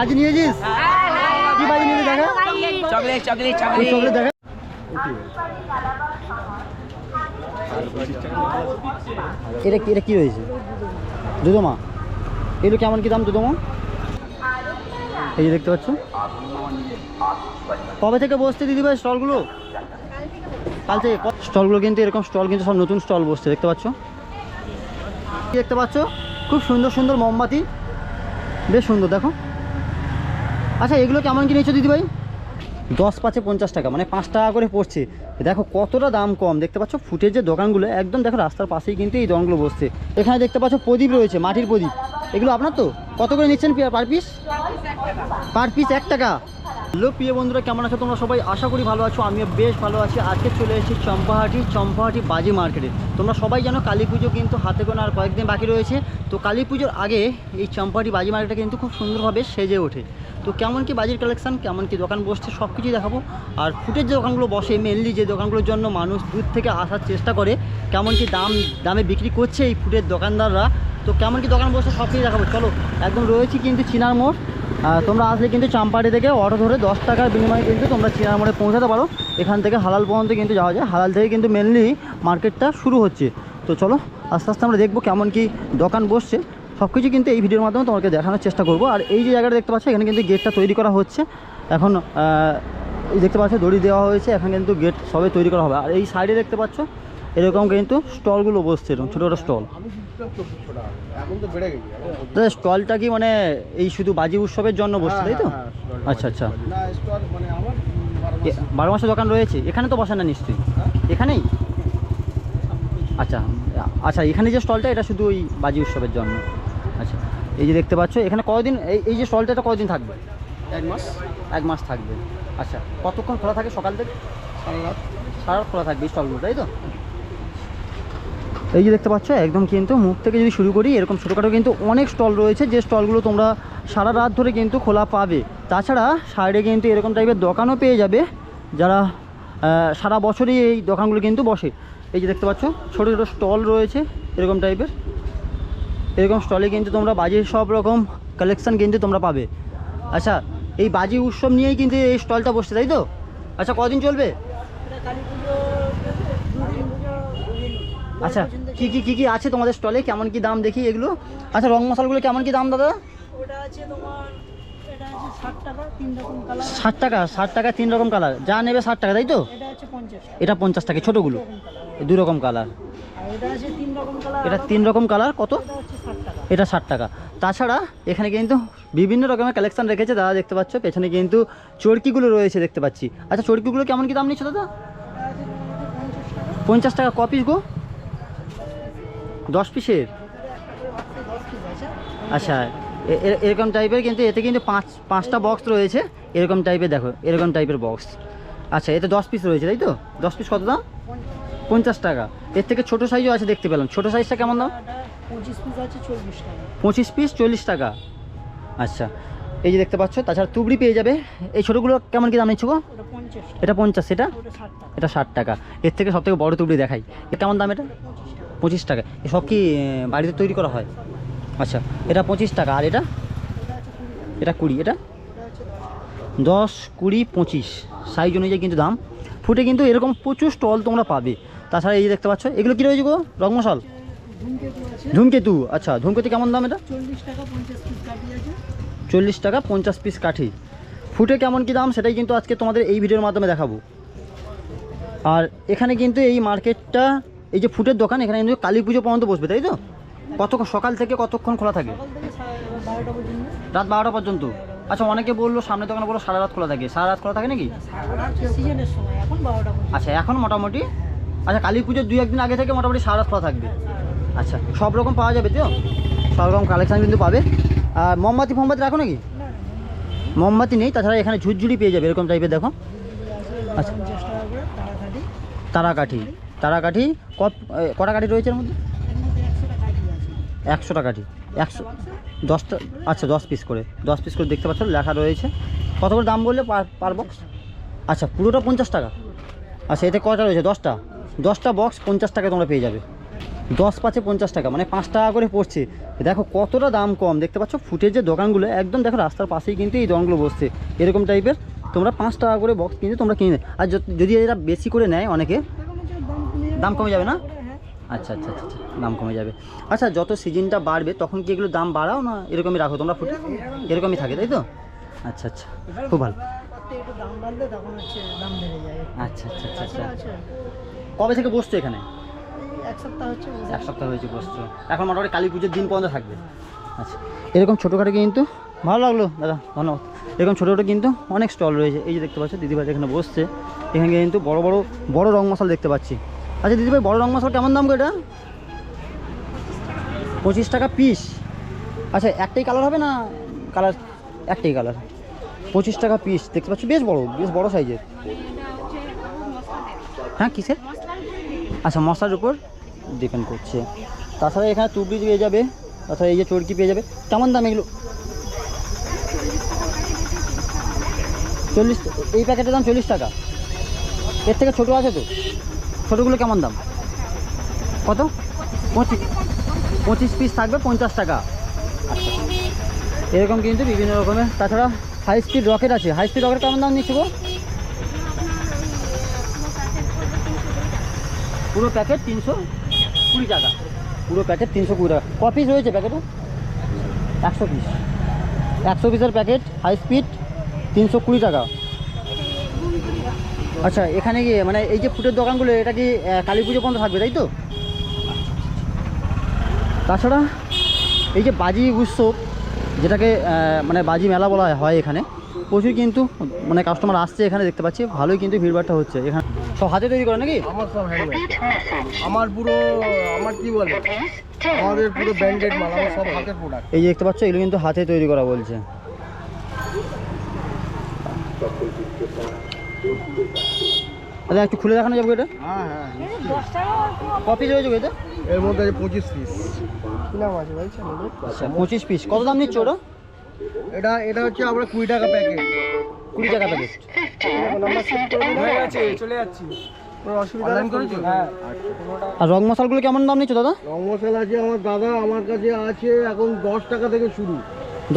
বাজি নিয়েছিস? কি বাজি নিয়েছিস দেখা? চকলেট চকলেট ওই চকলেট। দেখা? এটা কি এটা কি রয়েছে দুধমা এগুলো কেমন কি দাম দুধমা এই যে দেখতে পাচ্ছ। কবে থেকে বসছে দিদিভাই স্টলগুলো? কাল থেকে স্টলগুলো কিন্তু এরকম স্টল কিন্তু সব নতুন স্টল বসছে দেখতে পাচ্ছ? কি দেখতে পাচ্ছ? খুব সুন্দর সুন্দর মোমবাতি। বেশ সুন্দর দেখো। আচ্ছা এগুলো কেমন কি নিয়েছো দিদিভাই? দশ পাঁচে পঞ্চাশ টাকা মানে পাঁচ টাকা করে পড়ছে। দেখো কতটা দাম কম দেখতে পাচ্ছ ফুটের যে দোকানগুলো একদম দেখো রাস্তার পাশেই কিন্তু এই দোকানগুলো বসছে। এখানে দেখতে পাচ্ছ প্রদীপ রয়েছে মাটির প্রদীপ। এগুলো আপনার তো? কত করে নিচ্ছেন পার পিস পার পিস এক টাকা। হ্যালো প্রিয় বন্ধুরা, কেমন আছো তোমরা সবাই? আশা করি ভালো আছো, আমিও বেশ ভালো আছি। আজকে চলে এসেছি চম্পাহাটি চম্পাহাটি বাজি মার্কেটে। তোমরা সবাই জানো কালী পুজো কিন্তু হাতে গোনা আর কয়েকদিন বাকি রয়েছে। তো কালী পুজোর আগে এই চম্পাহাটি বাজি মার্কেটে কিন্তু খুব সুন্দরভাবে সেজে ওঠে। তো কেমন কি বাজির কালেকশন কেমন কি দোকান বসছে সব কিছুই দেখাবো। আর ফুটের যে দোকানগুলো বসে মেনলি যে দোকানগুলোর জন্য মানুষ দূর থেকে আসার চেষ্টা করে, কেমন কি দাম, দামে বিক্রি করছে এই ফুটের দোকানদাররা। তো কেমন কি দোকান বসে সব কিছু দেখাবো। চলো, একদম রয়েছি কিন্তু চিনার মোড়। তোমরা আসলে কিন্তু চাম্পাটি থেকে অটো ধরে দশ টাকার বিনিময়ে কিন্তু তোমরা চিনার মোড়ে পৌঁছাতে পারো। এখান থেকে হালাল পর্যন্ত কিন্তু যাওয়া যায়। হালাল থেকে কিন্তু মেনলি মার্কেটটা শুরু হচ্ছে। তো চলো, আস্তে আস্তে আমরা দেখব কেমন কি দোকান বসছে। সব কিছু কিন্তু এই ভিডিওর মাধ্যমে তোমাকে দেখানোর চেষ্টা করব। আর এই যে জায়গাটা দেখতে পাচ্ছ, এখানে কিন্তু গেটটা তৈরি করা হচ্ছে। এখন দেখতে পাচ্ছ, দড়ি দেওয়া হয়েছে। এখন কিন্তু গেট সবে তৈরি করা হবে। আর এই সাইডে দেখতে পাচ্ছ, এরকম কিন্তু স্টলগুলো বসছে, এরকম ছোটো ছোটো স্টল। তো বেড়ে গেছে তো স্টলটা কি মানে এই শুধু বাজি উৎসবের জন্য বসছে তাই তো? হ্যাঁ, আচ্ছা আচ্ছা। না স্টল মানে আমার বারো মাস দোকান রয়েছে? এখানে তো বসে না নিশ্চয়ই? হ্যাঁ? এখানেই? আচ্ছা আচ্ছা এখানে যে স্টলটা এটা শুধু ওই বাজি উৎসবের জন্য। আচ্ছা এই যে দেখতে পাচ্ছ এখানে কতদিন এই এই যে স্টলটা এটা কতদিন থাকবে? এক মাস। এক মাস থাকবে। আচ্ছা কতক্ষণ খোলা থাকে সকাল থেকে? সারা রাত। সারা রাত খোলা থাকবে স্টলগুলো তাই তো? এই যে দেখতে পাচ্ছ, একদম কিন্তু মুখ থেকে যদি শুরু করি, এরকম ছোটোখাটো কিন্তু অনেক স্টল রয়েছে, যে স্টলগুলো তোমরা সারা রাত ধরে কিন্তু খোলা পাবে। তাছাড়া সাইডে কিন্তু এরকম টাইপের দোকানও পেয়ে যাবে, যারা সারা বছরই এই দোকানগুলো কিন্তু বসে। এই যে দেখতে পাচ্ছ, ছোটো ছোটো স্টল রয়েছে, এরকম টাইপের এরকম স্টলে কিন্তু তোমরা বাজির সব রকম কালেকশান কিন্তু তোমরা পাবে। আচ্ছা এই বাজি উৎসব নিয়েই কিন্তু এই স্টলটা বসছে, তাই তো? আচ্ছা কদিন চলবে? আচ্ছা কি কি কি কি আছে তোমাদের স্টলে কেমন কি দাম দেখি এগুলো? আচ্ছা রং মশলাগুলো কেমন কি দাম দাদা? ওটা আছে তোমার ষাট টাকা ষাট টাকা তিন রকম কালার যা নেবে ষাট টাকা তাই তো? এটা পঞ্চাশ টাকা। ছোটোগুলো। দু রকম কালার এটা তিন রকম কালার কত? এটা ষাট টাকা। তাছাড়া এখানে কিন্তু বিভিন্ন রকমের কালেকশন রেখেছে দাদা দেখতে পাচ্ছ? পেছনে কিন্তু চরকিগুলো রয়েছে দেখতে পাচ্ছি। আচ্ছা চরকিগুলো কেমন কি দাম নিচ্ছে দাদা? পঞ্চাশ টাকা। টাকা ক পিস গো? দশ পিসের? আচ্ছা এরকম টাইপের কিন্তু এতে কিন্তু পাঁচ পাঁচটা বক্স রয়েছে। এরকম টাইপের দেখো এরকম টাইপের বক্স আচ্ছা এতে দশ পিস রয়েছে তাই তো? দশ পিস কত দাম? পঞ্চাশ টাকা। এর থেকে ছোটো সাইজও আছে দেখতে পেলাম। ছোটো সাইজটা কেমন দাম? পঁচিশ পিস আছে চল্লিশ টাকা। পঁচিশ পিস চল্লিশ টাকা। আচ্ছা এই যে দেখতে পাচ্ছ তাছাড়া তুবড়ি পেয়ে যাবে। এই ছোটোগুলো কেমন কি দাম নিচ্ছ এটা পঞ্চাশ এটা এটা ষাট টাকা। এর থেকে সব থেকে বড়ো তুবড়ি দেখাই। এ কেমন দাম এটা? পঁচিশ টাকা। এ সব কি বাড়িতে তৈরি করা হয়? আচ্ছা এটা পঁচিশ টাকা। আর এটা? এটা কুড়ি। এটা এটা? এটা দশ। কুড়ি পঁচিশ। সাইজ অনুযায়ী কিন্তু দাম। ফুটে কিন্তু এরকম প্রচুর স্টল তোমরা পাবে। তাছাড়া এই যে দেখতে পাচ্ছ এগুলো কী রয়েছে গো? রং মশাল ধূমকেতু ধূমকেতু। আচ্ছা ধূমকেতু কেমন দাম এটা? চল্লিশ টাকা পঞ্চাশ পিস কাটি আছে চল্লিশ টাকা পঞ্চাশ পিস কাঠি। ফুটে কেমন কী দাম সেটাই কিন্তু আজকে তোমাদের এই ভিডিওর মাধ্যমে দেখাবো। আর এখানে কিন্তু এই মার্কেটটা এই যে ফুটের দোকান এখানে কিন্তু কালী পুজো পর্যন্ত বসবে তাই তো? কতক্ষণ সকাল থেকে কতক্ষণ খোলা থাকে? রাত বারোটা পর্যন্ত? আচ্ছা অনেকে বলল সামনে দোকানে বলল সারা রাত খোলা থাকে। সারা রাত খোলা থাকে নাকি? আচ্ছা এখন মোটামুটি? আচ্ছা কালী পুজোর দুই একদিন আগে থেকে মোটামুটি সারা রাত খোলা থাকবে। আচ্ছা সব রকম পাওয়া যাবে তো? সব রকম কালেকশান কিন্তু পাবে। আর মোমবাতি ফোমবাতি রাখো নাকি? মোমবাতি নেই তাছাড়া এখানে ঝুরঝুরি পেয়ে যাবে এরকম টাইপের দেখো। আচ্ছা। তারাকাঠি। তারাকাঠি ক কটা কাঠি রয়েছে এর মধ্যে? একশো মধ্যে একশোটা কাটি আছে একশোটা কাঠি। একশো দশটা আচ্ছা দশ পিস করে। দশ পিস করে দেখতে পাচ্ছ লেখা রয়েছে। কত করে দাম বললে পার পার বক্স আচ্ছা পুরোটা পঞ্চাশ টাকা। আচ্ছা এতে কটা রয়েছে? দশটা। দশটা বক্স পঞ্চাশ টাকা তোমরা পেয়ে যাবে। দশ পাঁচে পঞ্চাশ টাকা মানে পাঁচ টাকা করে পড়ছে। দেখো কতটা দাম কম দেখতে পাচ্ছ ফুটের যে দোকানগুলো একদম দেখো রাস্তার পাশেই কিন্তু এই দোকানগুলো বসছে। এরকম টাইপের তোমরা পাঁচ টাকা করে বক্স কিনতে তোমরা কিনে। আর যদি এরা বেশি করে নেয় অনেকে দাম কমে যাবে না? আচ্ছা আচ্ছা আচ্ছা আচ্ছা, দাম কমে যাবে। আচ্ছা যত সিজনটা বাড়বে তখন কি এগুলো দাম বাড়াও না এরকমই রাখো? তোমরা ফুটে এরকমই থাকে তাই তো? আচ্ছা আচ্ছা খুব ভালো। আচ্ছা আচ্ছা আচ্ছা আচ্ছা। কবে থেকে বসছো এখানে? এক সপ্তাহ হচ্ছে এক সপ্তাহ হয়েছে বসছো। এখন মোটামুটি কালী পুজোর দিন পর্যন্ত থাকবে। আচ্ছা এরকম ছোটোখাটো কিন্তু ভালো লাগল দাদা ধন্যবাদ। এরকম ছোটো ছোটো কিন্তু অনেক স্টল রয়েছে। এই যে দেখতে পাচ্ছ দিদিভাই এখানে বসছে এখানে কিন্তু বড় বড় বড় রং মশলা দেখতে পাচ্ছি। আচ্ছা দিদিভাই বড় রং মশলা কেমন দাম গো এটা? পঁচিশ টাকা পিস আচ্ছা একটাই কালার হবে না কালার একটাই কালার পঁচিশ টাকা পিস দেখতে পাচ্ছি বেশ বড় বেশ বড় সাইজের হ্যাঁ কিসের? আচ্ছা মশলার উপর ডিপেন্ড করছে। তাছাড়া এখানে তুবড়ি পেয়ে যাবে, তাছাড়া এই যে চরকি পেয়ে যাবে, কেমন দাম এগুলো? চল্লিশ, এই প্যাকেটের দাম চল্লিশ টাকা। এর থেকে ছোটো আছে তো। ছোটোগুলো কেমন দাম? কত? পঁচিশ। পঁচিশ পিস থাকবে পঞ্চাশ টাকা। এরকম কিন্তু বিভিন্ন রকমের। তাছাড়া হাই স্পিড রকেট আছে। হাই স্পিড রকেট কেমন দাম নিচ্ছে গো? পুরো প্যাকেট তিনশো কুড়ি টাকা। পুরো প্যাকেট তিনশো কুড়ি টাকা। ক পিস রয়েছে প্যাকেটে একশো পিস একশো পিসের প্যাকেট হাই স্পিড তিনশো কুড়ি টাকা। আচ্ছা এখানে গিয়ে মানে এই যে ফুটের দোকানগুলো, এটা কি কালী পুজো পর্যন্ত থাকবে, তাই তো? তাছাড়া, এই যে বাজি উৎসব, যেটাকে মানে বাজি মেলা বলা হয় এখানে প্রচুর কিন্তু মানে কাস্টমার আসছে এখানে দেখতে পাচ্ছি ভালোই কিন্তু ভিড়ভাড়টা হচ্ছে। এখানে সব হাতে তৈরি করে নাকি? আমার সব হ্যান্ডমেড আমার পুরো আমার কি বলে? আমাদের পুরো ব্র্যান্ডেড মাল আমার সব হাতের প্রোডাক্ট এই যে দেখতে পাচ্ছ এগুলো কিন্তু হাতে তৈরি করা বলছে। আচ্ছা একটু খুলে দেখানো যাবে এটা? হ্যাঁ হ্যাঁ কপি রয়েছে এটা এর মধ্যে আছে পঁচিশ পিস কি আছে ভাই আচ্ছা পঁচিশ পিস কত দাম নিচ্ছ ওটা? এটা এটা হচ্ছে আমরা কুড়ি টাকা প্যাকেট কুড়ি টাকা প্যাকেট চলে যাচ্ছি। কোনো অসুবিধা নেই। করেছ? হ্যাঁ। আর রং মশালগুলো কেমন দাম নিচ্ছ দাদা? রং মশলা আছে আমার দাদা আমার কাছে আছে এখন দশ টাকা থেকে শুরু।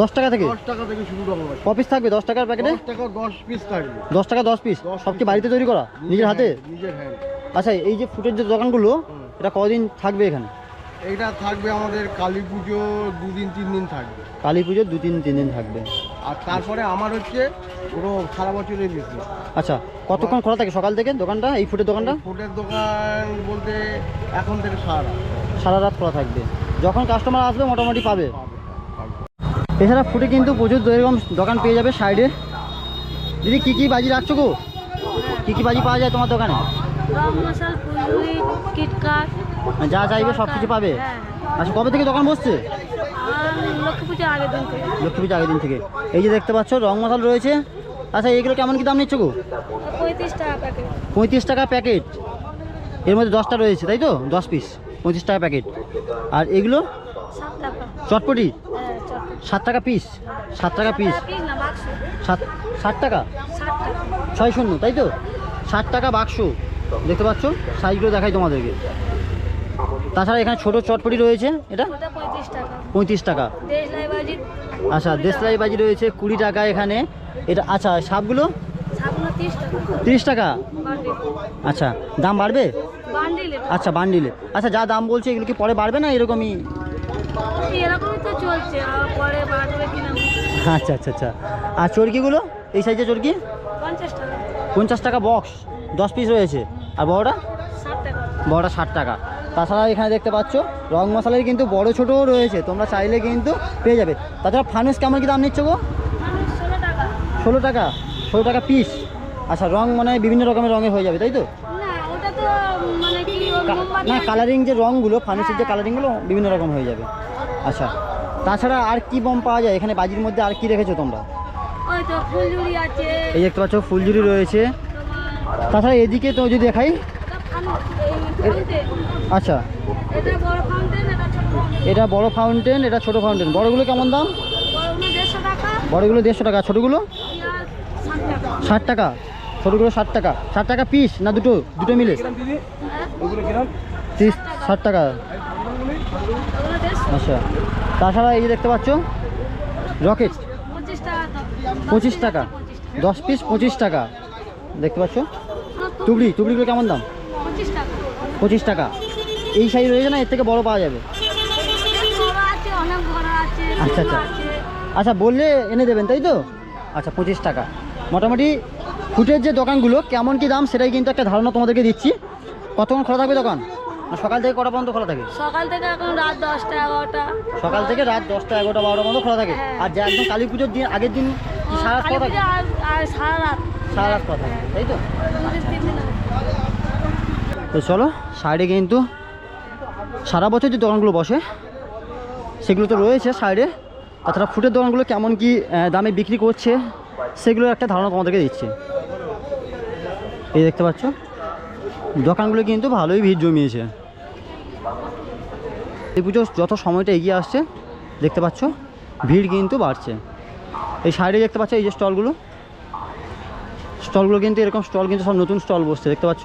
দশ টাকা থেকে? দশ টাকা থেকে শুরু ক পিস থাকবে দশ টাকার প্যাকেটে দশ টাকা দশ পিস থাকবে। দশ টাকা দশ পিস সব কি বাড়িতে তৈরি করা? নিজের হাতে? নিজের হ্যান্ড আচ্ছা এই যে ফুটের যে দোকানগুলো এটা কদিন থাকবে এখানে? এইটা থাকবে আমাদের কালী পুজো দুদিন তিন দিন থাকবে। কালী পুজোর দু তিন তিন দিন থাকবে। আর তারপরে আমার হচ্ছে পুরো সারা বছরের বিজনেস আচ্ছা কতক্ষণ খোলা থাকে সকাল থেকে দোকানটা এই ফুটের দোকানটা? ফুটের দোকান বলতে এখন থেকে সারা সারা রাত খোলা থাকবে। যখন কাস্টমার আসবে মোটামুটি পাবে। এছাড়া ফুটে কিন্তু প্রচুর এরকম দোকান পেয়ে যাবে সাইডে। দিদি কী কী বাজি রাখছো গো? কী কী বাজি পাওয়া যায় তোমার দোকানে? মশাল কিটকাট। যা চাইবে সব কিছু পাবে? হ্যাঁ আচ্ছা কবে থেকে দোকান বসছে? লক্ষ্মী পুজো আগের দিন থেকে। লক্ষ্মী পুজো আগের দিন থেকে। এই যে দেখতে পাচ্ছ রং মশাল রয়েছে। আচ্ছা এইগুলো কেমন কি দাম নিচ্ছ গো? পঁয়ত্রিশ টাকা প্যাকেট পঁয়ত্রিশ টাকা প্যাকেট এর মধ্যে দশটা রয়েছে তাই তো? দশ পিস পঁয়ত্রিশ টাকা প্যাকেট আর এগুলো? চটপটি? হ্যাঁ সাত টাকা পিস সাত টাকা পিস সাত ষাট টাকা। ছয় শূন্য তাই তো? ষাট টাকা বাক্স। দেখতে পাচ্ছ? সাইজগুলো দেখাই তোমাদেরকে। তাছাড়া এখানে ছোট চটপটি রয়েছে। এটা? পঁয়ত্রিশ টাকা। আচ্ছা দেশলাই বাজি রয়েছে কুড়ি টাকা এখানে। এটা আচ্ছা সাপগুলো? তিরিশ টাকা। আচ্ছা দাম বাড়বে? আচ্ছা বান্ডিলে। আচ্ছা যা দাম বলছে এগুলো কি পরে বাড়বে না এরকমই? আচ্ছা আচ্ছা আচ্ছা। আর চরকিগুলো? এই সাইজের চরকি? পঞ্চাশ টাকা। বক্স দশ পিস রয়েছে। আর বড়টা? বড়টা ষাট টাকা। তাছাড়া এখানে দেখতে পাচ্ছ রং মশলার কিন্তু বড় ছোটও রয়েছে তোমরা চাইলে কিন্তু পেয়ে যাবে। তাছাড়া ফানুস কেমন কি দাম নিচ্ছ গো? ষোলো টাকা। ষোলো টাকা? পিস আচ্ছা রং মানে বিভিন্ন রকমের রঙের হয়ে যাবে তাই তো? না মানে। কালারিং যে রঙগুলো ফানুসের যে কালারিংগুলো বিভিন্ন রকম হয়ে যাবে। আচ্ছা তাছাড়া আর কি বম পাওয়া যায়? এখানে বাজির মধ্যে আর কি রেখেছো তোমরা? এই দেখতে পাচ্ছ ফুলঝুরি রয়েছে। তাছাড়া এদিকে তো যদি দেখাই? আচ্ছা। এটা বড় ফাউন্টেন এটা ছোট ফাউন্টেন এটা বড় ফাউন্টেন এটা ছোট ফাউন্টেন বড়গুলো কেমন দাম? বড়গুলো দেড়শো টাকা। ছোটোগুলো? ষাট টাকা। ছোটোগুলো ষাট টাকা। ষাট টাকা পিস না দুটো? দুটো মিলে? হ্যাঁ? তিরিশ ষাট টাকা। আচ্ছা। তাছাড়া এই যে দেখতে পাচ্ছ রকেট। পঁচিশ টাকা দশ পিস পঁচিশ টাকা। দেখতে পাচ্ছ? তুবড়ি তুবড়িগুলো কেমন দাম? পঁচিশ টাকা। এই সাইজ রয়েছে না? এর থেকে বড় পাওয়া যাবে? আচ্ছা, আচ্ছা। আচ্ছা বললে এনে দেবেন তাই তো? আচ্ছা পঁচিশ টাকা। মোটামুটি ফুটের যে দোকানগুলো কেমন কি দাম সেটাই কিন্তু একটা ধারণা তোমাদেরকে দিচ্ছি। কতক্ষণ খোলা থাকবে দোকান? সকাল থেকে কটা পর্যন্ত খোলা থাকে? সকাল থেকে এখন রাত দশটা এগারোটা। সকাল থেকে রাত দশটা এগারোটা বারোটা পর্যন্ত খোলা থাকে। আর যে একদম কালী পুজোর দিন আগের দিন সারা সারা রাত। তাই তো। তো চলো, সাইডে কিন্তু সারা বছর যে দোকানগুলো বসে, সেগুলো তো রয়েছে সাইডে। তাছাড়া ফুটের দোকানগুলো কেমন কি দামে বিক্রি করছে, সেগুলোর একটা ধারণা তোমাদেরকে দিচ্ছে। এই দেখতে পাচ্ছ, দোকানগুলো কিন্তু ভালোই ভিড় জমিয়েছে। এই পুজোর যত সময়টা এগিয়ে আসছে, দেখতে পাচ্ছ, ভিড় কিন্তু বাড়ছে। এই সাইডে দেখতে পাচ্ছ, এই যে স্টলগুলো স্টলগুলো কিন্তু এরকম স্টল কিন্তু সব নতুন স্টল বসছে, দেখতে পাচ্ছ?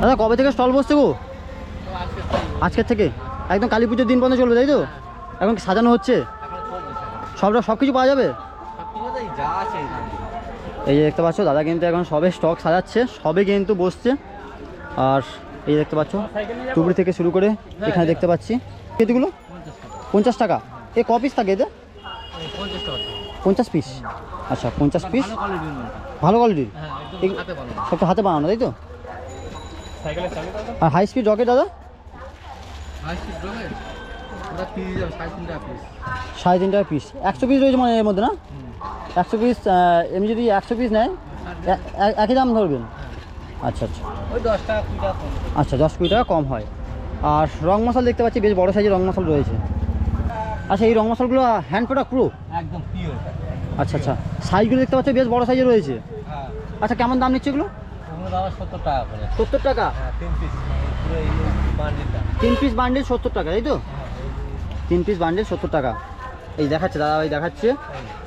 দাদা, কবে থেকে স্টল বসছে গো? আজকের থেকে? একদম কালী পুজোর দিন পর্যন্ত চলবে, তাই তো? এখন সাজানো হচ্ছে? সবটা সব কিছু পাওয়া যাবে? এই যে দেখতে পাচ্ছ, দাদা কিন্তু এখন সবে স্টক সাজাচ্ছে, সবে কিন্তু বসছে। আর এই যে দেখতে পাচ্ছ, টুবড়ি থেকে শুরু করে এখানে দেখতে পাচ্ছি। কেজিগুলো পঞ্চাশ টাকা। এ ক পিস থাকে এতে পঞ্চাশ পিস আচ্ছা পঞ্চাশ পিস ভালো কোয়ালিটির সবটা হাতে বানানো তাই তো? আর হাই স্পিড রকেট দাদা? সাড়ে তিন টাকা পিস একশো পিস রয়েছে মানে এর মধ্যে না? একশো পিস এমনি যদি একশো পিস নেয় একই দাম ধরবেন? আচ্ছা আচ্ছা। কম। আচ্ছা দশ কুড়ি টাকা কম হয়। আর রং মশাল দেখতে পাচ্ছি বেশ বড় সাইজের রং মশলা রয়েছে। আচ্ছা এই রং মশলাগুলো হ্যান্ড প্রোডাক্ট পুরো? একদম পিওর আচ্ছা আচ্ছা। সাইজগুলো দেখতে পাচ্ছি বেশ বড় সাইজের রয়েছে। হ্যাঁ। আচ্ছা কেমন দাম নিচ্ছে এগুলো? সত্তর টাকা সত্তর টাকা? হ্যাঁ তিন পিস বান্ডেল সত্তর টাকা তাই তো? তিন পিস বান্ডেল সত্তর টাকা। এই দেখাচ্ছে দাদা ভাই দেখাচ্ছে।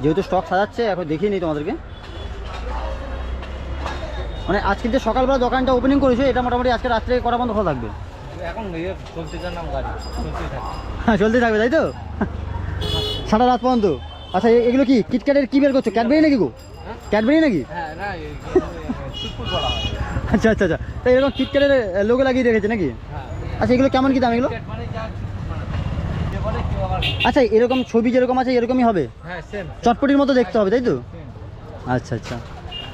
যেহেতু স্টক সাজাচ্ছে এখন দেখিয়ে নিই তোমাদেরকে। মানে আজকে যে সকালবেলা দোকানটা ওপেনিং করেছ এটা মোটামুটি আজকে রাত্রে কটা বন্ধ খোলা থাকবে? এখন চলতে যান নাম গাড়ি। চলতেই থাকে। হ্যাঁ চলতেই থাকবে তাই তো? সারা রাত পর্যন্ত? আচ্ছা এগুলো কি? কিটক্যাটের কি বের করছ? ক্যাডবেরি নাকি গো? ক্যাডবেরি নাকি? হ্যাঁ আচ্ছা আচ্ছা আচ্ছা। তো এরকম কিটক্যাটের লোগো লাগিয়ে রেখেছে নাকি? হ্যাঁ। আচ্ছা এগুলো কেমন কি দাম এগুলো? মানে মানে আচ্ছা এরকম ছবি যেরকম আছে এরকমই হবে? হ্যাঁ চটপটির মতো দেখতে হবে তাই তো? আচ্ছা আচ্ছা।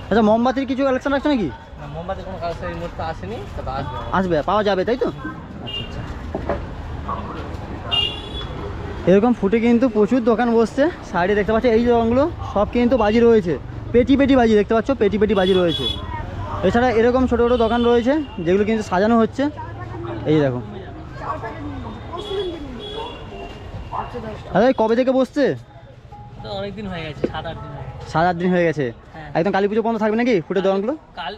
আচ্ছা মোমবাতির কিছু কালেকশন রাখছো নাকি? না মোমবাতি কোনো কাজ এই মুহূর্তে আসেনি আসবে। আসবে পাওয়া যাবে তাই তো আচ্ছা আচ্ছা এরকম ফুটে কিন্তু প্রচুর দোকান বসছে। সাইডে দেখতে পাচ্ছ এই দোকানগুলো সব কিন্তু বাজি রয়েছে। পেটি পেটি বাজি দেখতে পাচ্ছ পেটি পেটি বাজি রয়েছে। এছাড়া এরকম ছোটো ছোটো দোকান রয়েছে যেগুলো কিন্তু সাজানো হচ্ছে। এই দেখো। দাদা এই কবে থেকে বসছে? হয়ে গেছে সাত আট দিন হয়ে গেছে। সাত আট দিন হয়ে গেছে। একদম কালী পুজো পর্যন্ত থাকবে নাকি ফুটের দোকানগুলো? কাল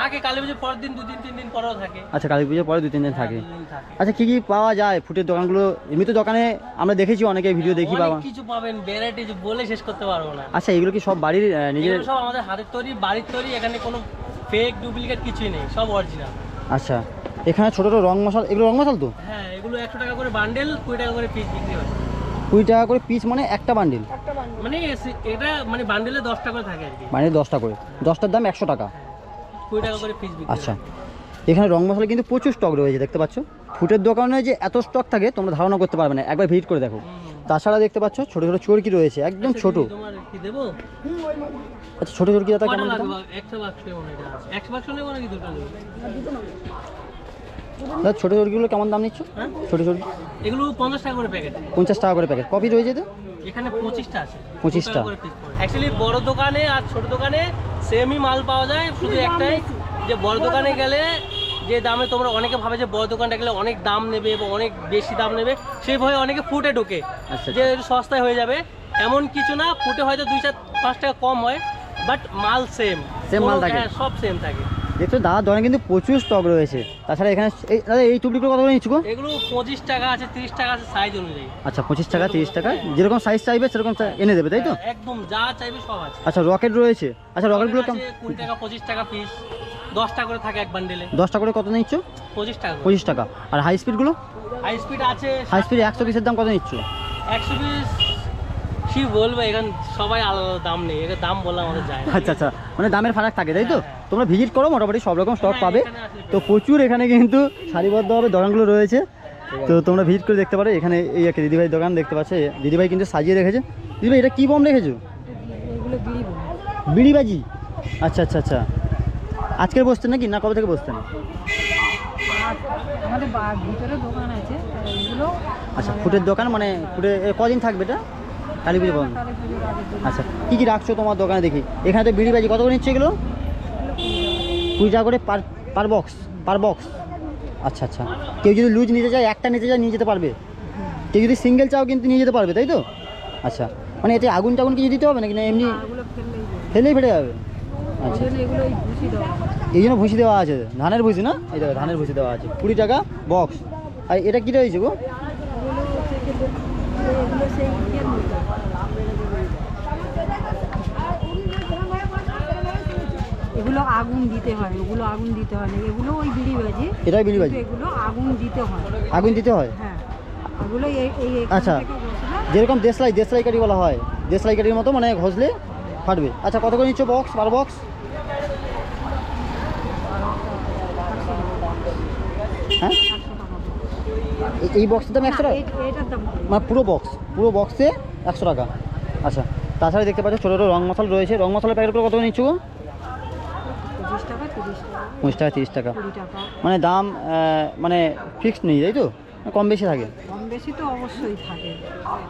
থাকে কালী পুজোর পরের দিন দুদিন তিন তিন দিন পরেও থাকে। আচ্ছা কালী পুজোর পরে দু তিন দিন থাকে। হ্যাঁ, দুদিন থাকে। আচ্ছা কি কি পাওয়া যায় ফুটের দোকানগুলো? এমনি তো দোকানে আমরা দেখেছি অনেকে ভিডিও দেখি বাবা। কিছু পাবেন ভ্যারাইটি বলে শেষ করতে পারব না। আচ্ছা এগুলো কি সব বাড়ির নিজের সব আমাদের হাতের তৈরি বাড়ির তৈরি এখানে কোনো ফেক ডুপ্লিকেট কিছুই নেই সব অরিজিনাল আচ্ছা এখানে ছোটো ছোটো রং মশলা এগুলো রং মশাল তো? হ্যাঁ এগুলো একশো টাকা করে বান্ডেল কুড়ি টাকা করে পিস বিক্রি হয়। কুড়ি টাকা করে পিস মানে একটা বান্ডিল মানে এটা মানে বান্ডেলে দশ টাকা করে থাকে আর কি। মানে দশটা করে। দশটার দাম একশো টাকা। কুড়ি টাকা করে পিস আচ্ছা। এখানে রং মশলা কিন্তু প্রচুর স্টক রয়েছে দেখতে পাচ্ছ? ফুটের দোকানে যে এত স্টক থাকে তোমরা ধারণা করতে পারবে না একবার ভিজিট করে দেখো। তাছাড়া দেখতে পাচ্ছ ছোটো ছোটো চরকি রয়েছে একদম ছোট। আচ্ছা, দেবো? আচ্ছা ছোটো চরকি দাদা কেমন দাদা ছোটো চরকিগুলো কেমন দাম নিচ্ছ? হ্যাঁ? ছোটো চরকি? এগুলো পঞ্চাশ টাকা করে প্যাকেট পঞ্চাশ টাকা করে প্যাকেট কপি রয়েছে তো এখানে পঁচিশটা আছে। 25টা? অ্যাকচুয়ালি বড় দোকানে আর ছোট দোকানে সেমই মাল পাওয়া যায় শুধু একটাই যে বড় দোকানে গেলে যে দামে তোমরা অনেকে ভাবে যে বড় দোকানটা গেলে অনেক দাম নেবে এবং অনেক বেশি দাম নেবে সেই ভয়ে অনেকে ফুটে ঢোকে আচ্ছা, যে সস্তায় হয়ে যাবে। এমন কিছু না ফুটে হয়তো দুই চার পাঁচ টাকা কম হয় বাট মাল সেম সেম মাল থাকে? হ্যাঁ সব সেম থাকে। দেখছ দাদার দোকানে কিন্তু প্রচুর স্টক রয়েছে। তাছাড়া এখানে এই দাদা এই কত করে নিচ্ছ এগুলো পঁচিশ টাকা আছে তিরিশ টাকা আছে সাইজ অনুযায়ী। আচ্ছা পঁচিশ টাকা তিরিশ টাকা যেরকম সাইজ চাইবে সেরকম এনে দেবে তাই তো? হ্যাঁ, একদম যা চাইবে সব আছে। আচ্ছা রকেট রয়েছে। আচ্ছা রকেটগুলো কেমন? কুড়ি টাকা পঁচিশ টাকা পিস দশটা করে থাকে এক বান্ডেলে দশটা করে কত নিচ্ছ? পঁচিশ টাকা পঁচিশ টাকা। আর হাই স্পিডগুলো হাই স্পিড আছে হাই স্পিড একশো পিসের দাম কত নিচ্ছ? একশো পিস কি বলব এখন সবাই আলাদা দাম নেই এর দাম বললে আমাদের যায় না। আচ্ছা আচ্ছা মানে দামের ফারাক থাকে তাই তো? তোমরা ভিজিট করো মোটামুটি সব রকম স্টক হ্যাঁ, পাবে। তো প্রচুর এখানে কিন্তু সারিবদ্ধভাবে দোকানগুলো রয়েছে। তো তোমরা ভিজিট করে দেখতে পারো এখানে এই একটা দিদিভাই দোকান দেখতে পাচ্ছ। দিদিভাই কিন্তু সাজিয়ে রেখেছে। দিদিভাই এটা কী বম রেখেছো? বিড়িবাজি আচ্ছা আচ্ছা আচ্ছা। আজকের বসতেন নাকি? না কবে থেকে বসতেন? আর আমাদের বা- ভিতরে দোকান আছে আর এগুলো আচ্ছা ফুটের দোকান মানে ফুটে এ, কদিন থাকবে এটা? কালী পুজো দিন আচ্ছা কী কী রাখছো তোমার দোকানে দেখি? এখানে তো বিড়িবাজি কত করে নিচ্ছে এগুলো? কুড়ি টাকা করে পার পার বক্স পার বক্স। আচ্ছা আচ্ছা। কেউ যদি লুজ নিতে চায়, একটা নিতে চায়, নিয়ে যেতে পারবে। কেউ যদি সিঙ্গেল চাও, কিন্তু নিয়ে যেতে পারবে, তাই তো? আচ্ছা। মানে এতে আগুন টাগুন কিছু দিতে হবে নাকি? না, এমনি। ফেলেই ফেটে যাবে? আচ্ছা। এই জন্য ভুসি দেওয়া আছে। ধানের ভুসি না? এই দেখো, ধানের ভুসি দেওয়া আছে। কুড়ি টাকা বক্স। আর এটা কী রয়েছে গো এগুলো থেকে এগুলো সেই ইয়ের মতো। এগুলো আগুন দিতে হয় ওগুলো আগুন দিতে হয় না। এগুলো ওই বিড়ি বাজি এটাই বিড়িবাজি কিন্তু এগুলো আগুন দিতে হয়। আগুন দিতে হয়? হ্যাঁ। ওগুলো এই এই আচ্ছা। যেরকম দেশলাই দেশলাই কাঠি বলা হয়। দেশলাই কাঠির মতো মানে ঘষলে ফাটবে। আচ্ছা কত করে নিচ্ছ বক্স? পার বক্স? হ্যাঁ? এই- বক্সের দাম একশো টাকা। মানে পুরো বক্স। পুরো বক্সে একশো টাকা। আচ্ছা তাছাড়া দেখতে পাচ্ছ ছোটো ছোটো রং মশলা রয়েছে। রং মশলার প্যাকেটগুলো কত করে নিচ্ছ টাকা তিরিশ টাকা। পঁচিশ টাকা তিরিশ টাকা। কুড়ি টাকা। মানে দাম মানে ফিক্সড নেই তাই তো? কম বেশি থাকে? কম বেশি তো অবশ্যই থাকে।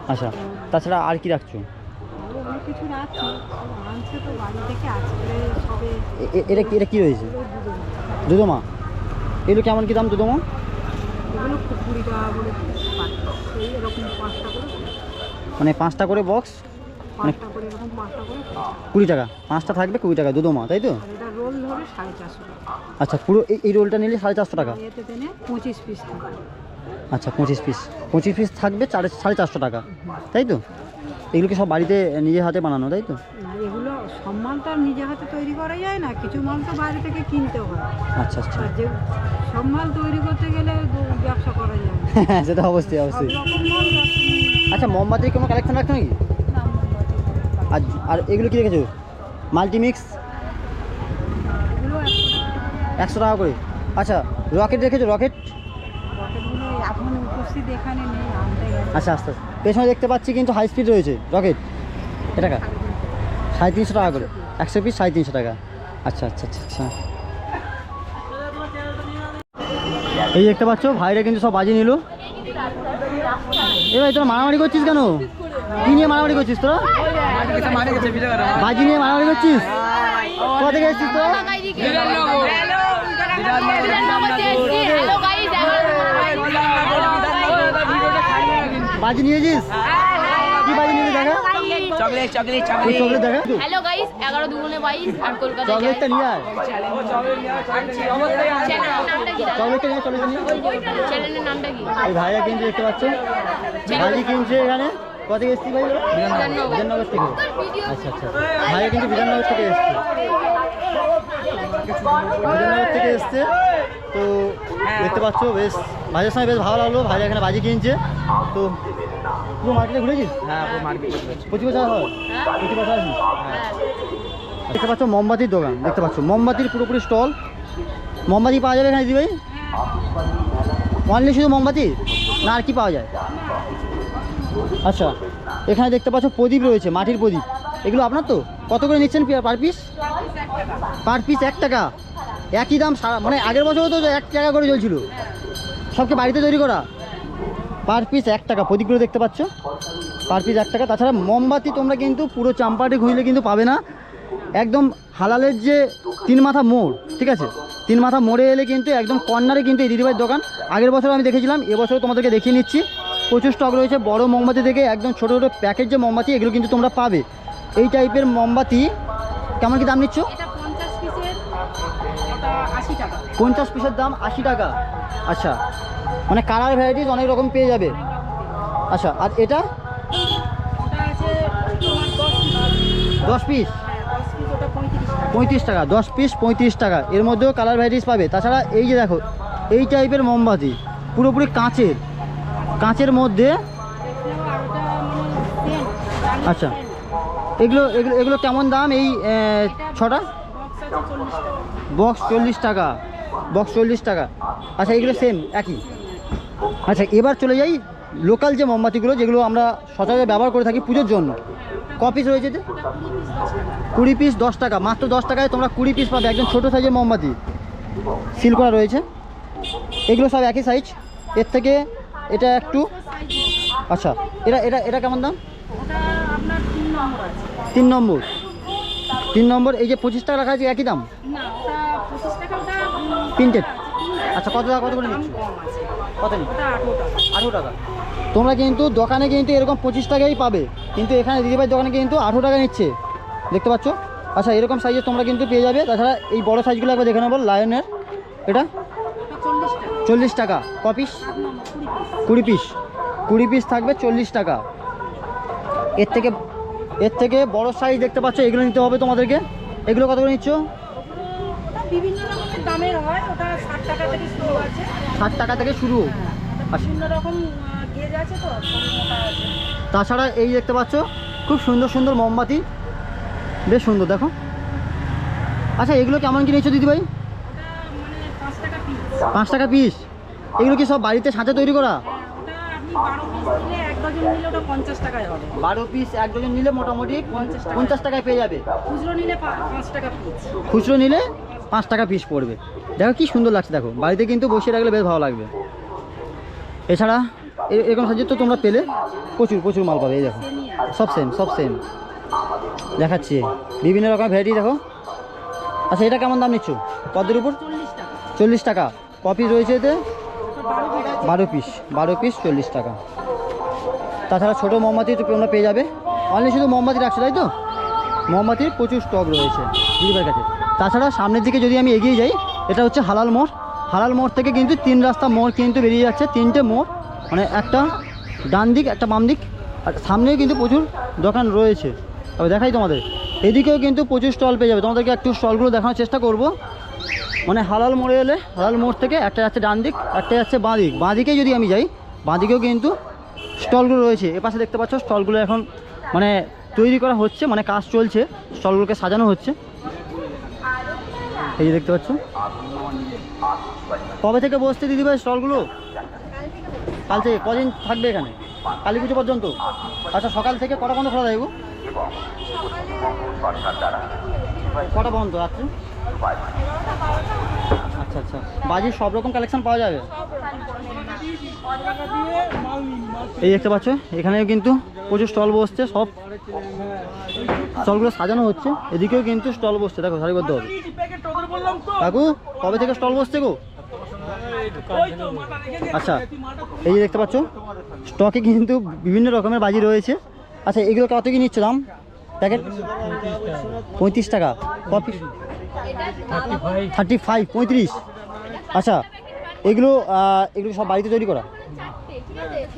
আচ্ছা তাছাড়া আর কি রাখছো? কিছু রাখছি। আনছে তো বাড়ি থেকে আজকে সবে এ- এ- এটা কি এটা কী রয়েছে দুদমা এগুলো কেমন কী দাম দুদমা এগুলো কুড়ি টাকা করে এরকম পাঁচটা করে মানে পাঁচটা করে বক্স করে কুড়ি টাকা। পাঁচটা থাকবে কুড়ি টাকা দুদমা তাই তো? রোল ধরে সাড়ে চারশো টাকা। আচ্ছা পুরো এই এই রোলটা নিলে সাড়ে চারশো টাকা? এতে তেনে পঁচিশ পিস আচ্ছা পঁচিশ পিস পঁচিশ পিস থাকবে চারে সাড়ে চারশো টাকা। তাই তো? এগুলো কি সব বাড়িতে নিজের হাতে বানানো তাই তো? না এগুলো সব মাল তো আর নিজে হাতে তৈরি করা যায় না কিছু মাল তো বাইরে থেকে কিনতে হয়। আচ্ছা আচ্ছা। আর যে সব মাল তৈরি করতে গেলে দু- ব্যবসা করা যায় না। হ্যাঁ সেটা অবশ্যই সব অবশ্যই। রকম মাল ব্যবসা- আচ্ছা মোমবাতির কোনো কালেকশন রাখছো নাকি? না, মোমবাতি পাতা। আর আর এগুলো কি রেখেছো? মাল্টিমিক্স? একশো টাকা করে। আচ্ছা রকেট রেখেছো রকেট? আচ্ছা আস্তে আস্তে। পেছনে দেখতে পাচ্ছি কিন্তু হাই স্পিড রয়েছে রকেট। এ টাকা সাড়ে তিনশো টাকা করে। একশো পিস সাড়ে তিনশো টাকা। আচ্ছা আচ্ছা আচ্ছা আচ্ছা। এই দেখতে পাচ্ছ ভাইরা কিন্তু সব বাজি নিল। এ ভাই তোরা মারামারি করছিস কেন? কি নিয়ে মারামারি করছিস তোরা? বাজি নিয়ে মারামারি করছিস? কোথা থেকে এসছিস তোরা? গাইস বাজি নিয়েছিস? কি বাজি নিয়েছিস দেখা? চকলেট চকলেট ওই চকলেট দেখা? হ্যালো গাইস এগারো দুগুণে বাইশ আর কলকাতা চকলেটটা নিয়ে আয়। চ্যানেলের নামটা কি? চকলেটটা নিয়ে চকলেটটা নিয়ে চ্যানেলের নামটা কি? এই ভাইয়া দেখতে পাচ্ছ? কিনছে এখানে। কোথা থেকে এসছি ভাই ওরা? বিধাননগর থেকে। আচ্ছা আচ্ছা ভাইয়া কিন্তু বিধাননগর থেকে এসছে বিধাননগর থেকে এসছে। তো দেখতে পাচ্ছ বেশ ভাইয়ের সঙ্গে বেশ ভালো লাগল ভাই এখানে বাজি কিনছে। তো পুরো মার্কেটে ঘুরেছিস? হ্যাঁ পুরো মার্কেট প্রতি বছর হয়? প্রতি বছর আসিস দেখতে পাচ্ছ মোমবাতির দোকান দেখতে পাচ্ছ মোমবাতির পুরোপুরি স্টল। মোমবাতি পাওয়া যাবে এখানে দিদি ভাই? অনলি শুধু মোমবাতি? না আর কি পাওয়া যায়? আচ্ছা এখানে দেখতে পাচ্ছ প্রদীপ রয়েছে মাটির প্রদীপ। এগুলো আপনার তো? কত করে নিচ্ছেন পার পিস পার পিস এক টাকা। একই দাম সারা মানে আগের বছরও তো এক টাকা করে চলছিল। সবকে বাড়িতে তৈরি করা। পার পিস এক টাকা। প্রদীপগুলো দেখতে পাচ্ছ? পার পিস এক টাকা। তাছাড়া মোমবাতি তোমরা কিন্তু পুরো চাম্পাটে ঘুরলে কিন্তু পাবে না। একদম হালালের যে তিন মাথা মোড়, ঠিক আছে? তিন মাথা মোড়ে এলে কিন্তু একদম কর্নারে কিন্তু এই দিদিভাইয়ের দোকান। আগের বছর আমি দেখেছিলাম এবছর তোমাদেরকে দেখিয়ে নিচ্ছি। প্রচুর স্টক রয়েছে। বড় মোমবাতি থেকে একদম ছোটো ছোটো প্যাকেট যে মোমবাতি, এগুলো কিন্তু তোমরা পাবে। এই টাইপের মোমবাতি কেমন কি দাম নিচ্ছ? পঞ্চাশ পিসের দাম আশি টাকা। আচ্ছা মানে কালার ভ্যারাইটিস অনেক রকম পেয়ে যাবে। আচ্ছা আর এটা? দশ পিস। হ্যাঁ পঁয়ত্রিশ টাকা। দশ পিস পঁয়ত্রিশ টাকা। এর মধ্যেও কালার ভ্যারাইটিস পাবে। তাছাড়া এই যে দেখো এই টাইপের মোমবাতি পুরোপুরি কাঁচের। কাঁচের মধ্যে মানে আচ্ছা। এগুলো এগুলো এগুলো কেমন দাম? এই ছটা? বক্স চল্লিশ টাকা। বক্স চল্লিশ টাকা। আচ্ছা এগুলো সেম একই। আচ্ছা এবার চলে যাই লোকাল যে মোমবাতিগুলো, যেগুলো আমরা সচরাচর ব্যবহার করে থাকি পুজোর জন্য। ক পিস রয়েছে যে? কুড়ি পিস দশ টাকা। মাত্র দশ টাকায় তোমরা কুড়ি পিস পাবে। একজন ছোটো সাইজের মোমবাতি। সিল করা রয়েছে। এগুলো সব একই সাইজ এর থেকে এটা একটু আচ্ছা এটা এটা এটা কেমন দাম ওটা আপনার তিন নম্বর আছে তিন নম্বর। তিন নম্বর এই যে পঁচিশ টাকা রাখা আছে একই দাম? প্রিন্টেড আচ্ছা কত টাকা কত করে নিচ্ছ? কত আঠেরো টাকা। তোমরা কিন্তু দোকানে কিন্তু এরকম পঁচিশ টাকাই পাবে। কিন্তু এখানে দিদিভাই দোকানে কিন্তু আঠেরো টাকা নিচ্ছে। দেখতে পাচ্ছ? আচ্ছা এরকম সাইজের তোমরা কিন্তু পেয়ে যাবে। তাছাড়া এই বড় সাইজগুলো একবার দেখে নেব লায়নের এটা? চল্লিশ টাকা। ক পিস কুড়ি পিস কুড়ি পিস থাকবে চল্লিশ টাকা। এর থেকে এর থেকে বড় সাইজ দেখতে পাচ্ছ এগুলো নিতে হবে তোমাদেরকে। এগুলো কত করে নিচ্ছ? বিভিন্ন রকমের দামের হয় ওটা ষাট টাকা থেকে শুরু আছে। ষাট টাকা থেকে শুরু? বিভিন্ন রকম গেজ আছে তো সরু মোটা আছে। তাছাড়া এই দেখতে পাচ্ছ খুব সুন্দর সুন্দর মোমবাতি। বেশ সুন্দর দেখো। আচ্ছা এগুলো কেমন কি নিচ্ছ দিদিভাই? মানে পাঁচ টাকা পিস পাঁচ টাকা পিস এগুলো কি সব বাড়িতে সাঁচা তৈরি করা? ডজন নিলে ওটা পঞ্চাশ টাকায় হবে। বারো পিস এক ডজন নিলে মোটামুটি পঞ্চাশ টাকায়। পেয়ে যাবে। খুচরো নিলে পাঁচ টাকা পিস খুচরো নিলে পাঁচ টাকা পিস পড়বে। দেখো কি সুন্দর লাগছে দেখো। বাড়িতে কিন্তু বসিয়ে রাখলে বেশ ভালো লাগবে। এছাড়া এরকম সাহায্য তো তোমরা পেলে। প্রচুর প্রচুর মাল পাবে এই দেখো। সব সেম সব সেম দেখাচ্ছি। বিভিন্ন রকমের ভ্যারাইটি দেখো। আচ্ছা এটা কেমন দাম নিচ্ছ? কদের উপর? চল্লিশ টাকা। কপি রয়েছে এতে? বারো পিস বারো পিস চল্লিশ টাকা। তাছাড়া ছোটো মোমবাতি তো তোমরা পেয়ে যাবে। অনলি শুধু মোমবাতি রাখছো, তাই তো? মোমবাতির প্রচুর স্টক রয়েছে দিদিভাইয়ের কাছে। তাছাড়া সামনের দিকে যদি আমি এগিয়ে যাই, এটা হচ্ছে হালাল মোড়। হালাল মোড় থেকে কিন্তু তিন রাস্তা মোড় কিন্তু বেরিয়ে যাচ্ছে, তিনটে মোড়। মানে একটা ডান দিক, একটা বাম দিক। আর সামনেও কিন্তু প্রচুর দোকান রয়েছে। তবে দেখাই তোমাদের। এদিকেও কিন্তু প্রচুর স্টল পেয়ে যাবে। তোমাদেরকে একটু স্টলগুলো দেখানোর চেষ্টা করব। মানে হালাল মোড়ে এলে, হালাল মোড় থেকে একটা যাচ্ছে ডান দিক, একটা যাচ্ছে বাঁ দিক। বাঁ দিকে যদি আমি যাই, বাঁ দিকেও কিন্তু স্টলগুলো রয়েছে। এ পাশে দেখতে পাচ্ছ, স্টলগুলো এখন মানে তৈরি করা হচ্ছে মানে কাজ চলছে। স্টলগুলোকে সাজানো হচ্ছে। এই যে দেখতে পাচ্ছ। কবে থেকে বসছে দিদিভাই স্টলগুলো? কাল থেকে, কদিন থাকবে এখানে? কালী পুজো পর্যন্ত? আচ্ছা সকাল থেকে কটা পর্যন্ত খোলা থাকব কটা পর্যন্ত, রাত্রে? আচ্ছা আচ্ছা বাজির সব রকম কালেকশন পাওয়া যাবে? এই দেখতে পাচ্ছ, এখানেও কিন্তু প্রচুর স্টল বসছে, সব স্টলগুলো সাজানো হচ্ছে, এদিকেও কিন্তু স্টল বসছে, দেখো সারিবদ্ধ হবে। কাকু, কবে থেকে স্টল বসছে গো? আচ্ছা এই যে দেখতে পাচ্ছ স্টকে কিন্তু বিভিন্ন রকমের বাজি রয়েছে। আচ্ছা এগুলো কত কি নিচ্ছে দাম? প্যাকেট? পঁয়ত্রিশ টাকা। কপি থার্টি ফাইভ পঁয়ত্রিশ। আচ্ছা এগুলো এগুলো সব বাড়িতে তৈরি করা?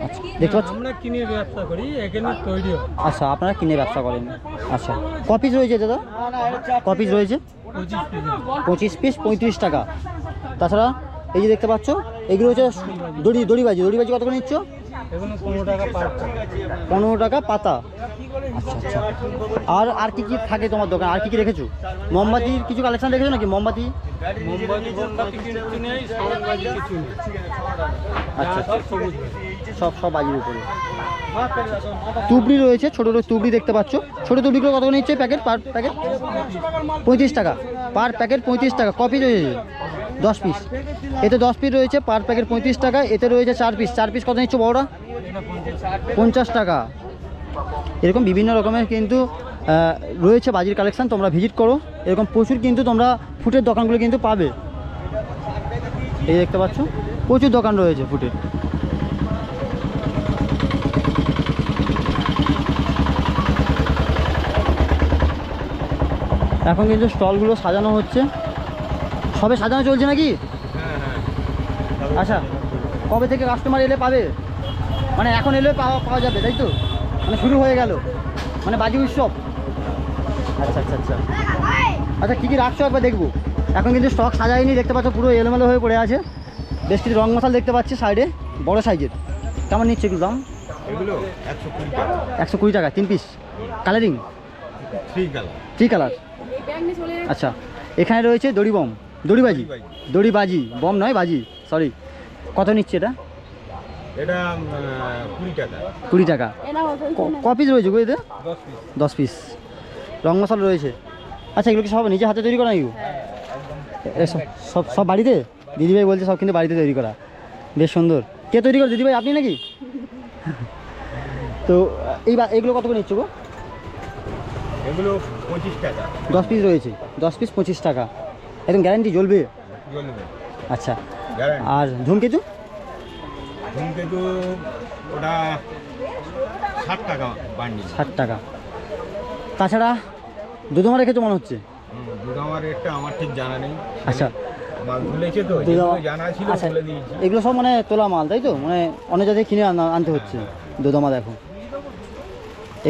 আচ্ছা দেখতে পাচ্ছ? আমরা কিনে ব্যবসা করি এখানে তৈরি আচ্ছা আপনারা কিনে ব্যবসা করেন। আচ্ছা কপিস রয়েছে দাদা? কপিস রয়েছে? পঁচিশ পিস। পঁয়ত্রিশ টাকা। তাছাড়া এই যে দেখতে পাচ্ছ এগুলো হচ্ছে দড়ি দড়িবাজি দড়িবাজি কত করে নিচ্ছ? পনেরো টাকা পাতা। আচ্ছা আচ্ছা আর আর কি কি থাকে তোমার দোকান? আর কি কি রেখেছো? মোমবাতির কিছু কালেকশন রেখেছো নাকি? মোমবাতি? নেই আচ্ছা সব সব বাজির উপরে। তুবড়ি রয়েছে, ছোটো ছোটো তুবড়ি দেখতে পাচ্ছ। ছোটো তুবড়িগুলো কত নিচ্ছে প্যাকেট, পার প্যাকেট? পঁয়ত্রিশ টাকা। পার প্যাকেট পঁয়ত্রিশ টাকা। কপি রয়েছে? দশ পিস এতে দশ পিস রয়েছে, পার প্যাকেট পঁয়ত্রিশ টাকা। এতে রয়েছে চার পিস চার পিস কত নিচ্ছ বড়রা? পঞ্চাশ টাকা। এরকম বিভিন্ন রকমের কিন্তু রয়েছে বাজির কালেকশান তোমরা ভিজিট করো। এরকম প্রচুর কিন্তু তোমরা ফুটের দোকানগুলো কিন্তু পাবে। এই দেখতে পাচ্ছ? প্রচুর দোকান রয়েছে ফুটের। এখন কিন্তু স্টলগুলো সাজানো হচ্ছে। সবে সাজানো চলছে নাকি? আচ্ছা কবে থেকে কাস্টমার এলে পাবে? মানে এখন এলে পাওয়া পাওয়া যাবে, তাই তো? মানে শুরু হয়ে গেল। মানে বাজি উৎসব। আচ্ছা আচ্ছা আচ্ছা। আচ্ছা কী কী রাখছো একবার দেখব। এখন কিন্তু স্টক সাজায়নি, দেখতে পাচ্ছ পুরো এলোমেলো হয়ে পড়ে আছে। বেশ কিছু রং মশাল দেখতে পাচ্ছি সাইডে, বড় সাইজের। কেমন নিচ্ছে এগুলো দাম? এগুলো একশো কুড়ি টাকা। একশো কুড়ি টাকা তিন piece colouring three colour three colour আচ্ছা এখানে রয়েছে দড়ি বম। দড়িবাজি দড়ি বাজি। বম নয় বাজি সরি কত নিচ্ছে এটা? এটা কুড়ি টাকা। কুড়ি টাকা। ক- পিস রয়েছে গো এতে দশ পিস রং মশলা রয়েছে। আচ্ছা এগুলো কি সব নিজে হাতে তৈরি করা এগুলো এ সব- সব সব বাড়িতে? দিদিভাই বলছে সব কিন্তু বাড়িতে তৈরি করা। বেশ সুন্দর। কে তৈরি করে? দিদিভাই আপনি নাকি? তো এই এগুলো কত করে নিচ্ছ গো? এগুলো পঁচিশ টাকা। দশ পিস রয়েছে। দশ পিস পঁচিশ টাকা। একদম গ্যারান্টি জ্বলবে? আচ্ছা। আর ধূমকেতু? ধূমকেতু ওটা ষাট টাকা ষাট টাকা। তাছাড়া দুধমা রেখেছো মনে হচ্ছে। দুধামার রেটটা আমার ঠিক জানা নেই। আচ্ছা। মাল তুলেছে তো জানা ছিল আচ্ছা তুলে দিয়েছি। এগুলো সব মানে তোলা মাল তাই তো? মানে অন্য জায়গায় কিনে আনতে হচ্ছে দুধমা দেখো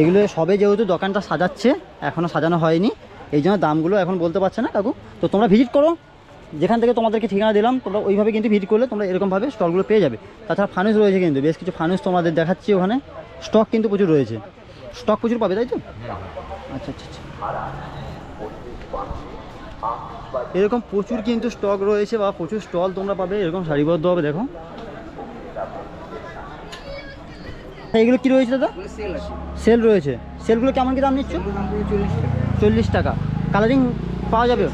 এগুলো সবে যেহেতু দোকানটা সাজাচ্ছে এখনও সাজানো হয়নি এই জন্য দামগুলো এখন বলতে পারছে না কাকু। তো তোমরা ভিজিট করো যেখান থেকে তোমাদেরকে ঠিকানা দিলাম তোমরা ওইভাবে কিন্তু ভিজিট করলে তোমরা এরকমভাবে স্টলগুলো পেয়ে যাবে। তাছাড়া ফানুস রয়েছে কিন্তু বেশ কিছু ফানুস তোমাদের দেখাচ্ছি ওখানে। স্টক কিন্তু প্রচুর রয়েছে। স্টক প্রচুর পাবে তাই তো? আচ্ছা আচ্ছা আচ্ছা। এরকম প্রচুর কিন্তু স্টক রয়েছে বা প্রচুর স্টল তোমরা পাবে এরকম সারিবদ্ধ হবে দেখো। এইগুলো কি রয়েছে দাদা? সেল রয়েছে। সেলগুলো কেমন কি দাম নিচ্ছ? চল্লিশ টাকা। কালারিং পাওয়া যাবে?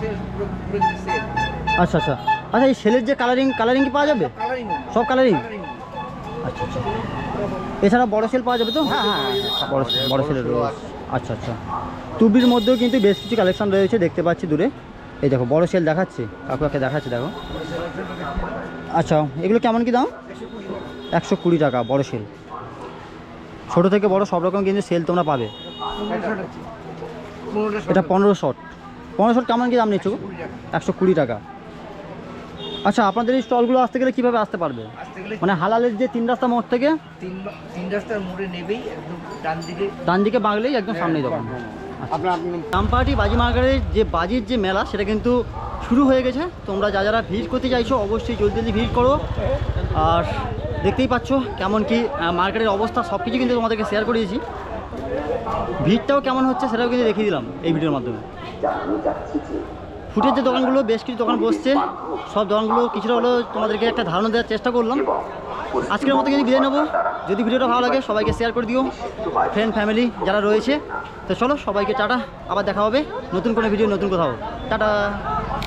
আচ্ছা আচ্ছা। আচ্ছা এই সেলের যে কালারিং কালারিং কি পাওয়া যাবে? সব কালারিং আচ্ছা আচ্ছা। এছাড়া বড় সেল পাওয়া যাবে তো? হ্যাঁ হ্যাঁ বড় বড় সেলের রয়েছে। আচ্ছা আচ্ছা। টুবির মধ্যেও কিন্তু বেশ কিছু কালেকশন রয়েছে দেখতে পাচ্ছি দূরে। এই দেখো বড় সেল দেখাচ্ছে। কাকু কাকে দেখাচ্ছে দেখো। আচ্ছা এগুলো কেমন কি দাম? একশো কুড়ি টাকা বড় সেল ছোটো থেকে বড় সব রকম কিন্তু সেল তোমরা পাবে। এটা পনেরো শট পনেরো শট কেমন কি দাম নিচ্ছ? একশো কুড়ি টাকা। আচ্ছা আপনাদের এই স্টলগুলো আসতে গেলে কীভাবে আসতে পারবে? মানে হালালের যে তিন রাস্তা মোড় থেকে তিন তিন রাস্তার মোড়ে নেবেই একদম ডান দিকে। ডান দিকে বাগলেই একদম সামনেই দোকান। আপনার রামপাহাটি বাজি মার্কেটের যে বাজির যে মেলা, সেটা কিন্তু শুরু হয়ে গেছে। তোমরা যা যারা ভিড় করতে চাইছো, অবশ্যই জলদি জলদি ভিড় করো। আর দেখতেই পাচ্ছ কেমন কি মার্কেটের অবস্থা সব কিছু কিন্তু তোমাদেরকে শেয়ার করিয়েছি ভিড়টাও কেমন হচ্ছে, সেটাও কিন্তু দেখিয়ে দিলাম এই ভিডিওর মাধ্যমে। ফুটের যে দোকানগুলো, বেশ কিছু দোকান বসছে। সব দোকানগুলো কিছুটা হলেও তোমাদেরকে একটা ধারণা দেওয়ার চেষ্টা করলাম। আজকের মতো কিন্তু বিদায় নেব। যদি ভিডিওটা ভালো লাগে, সবাইকে শেয়ার করে দিও। ফ্রেন্ড ফ্যামিলি যারা রয়েছে। তো চলো, সবাইকে টাটা। আবার দেখা হবে। নতুন কোনো ভিডিও নতুন কোথাও। টাটা।